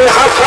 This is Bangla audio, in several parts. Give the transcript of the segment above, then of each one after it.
I'm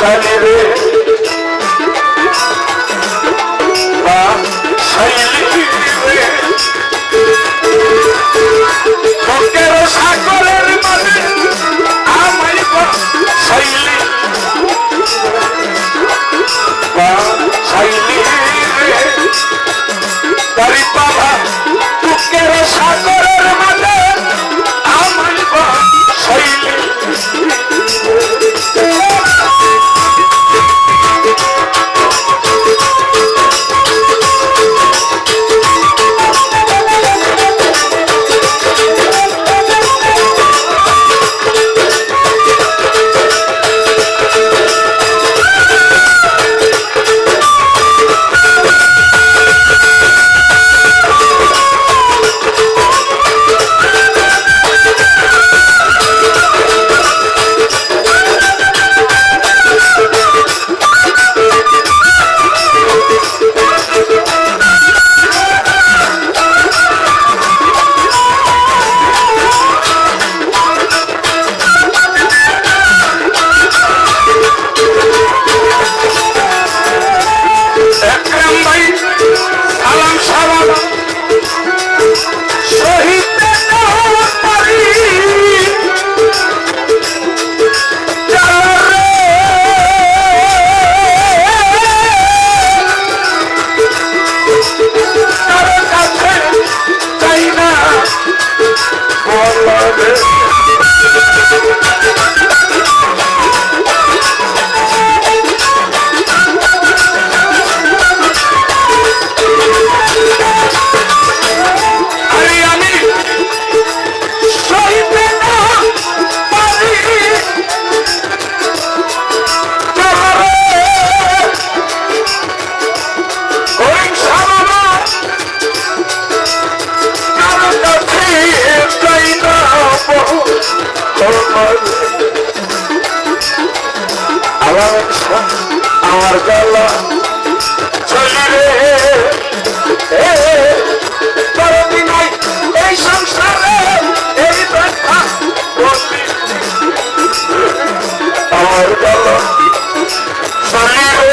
Sanibir, আমার গলা শরীরে পরবি নাই এই সংসারে এই ব্যথা আমার গলা শরীরে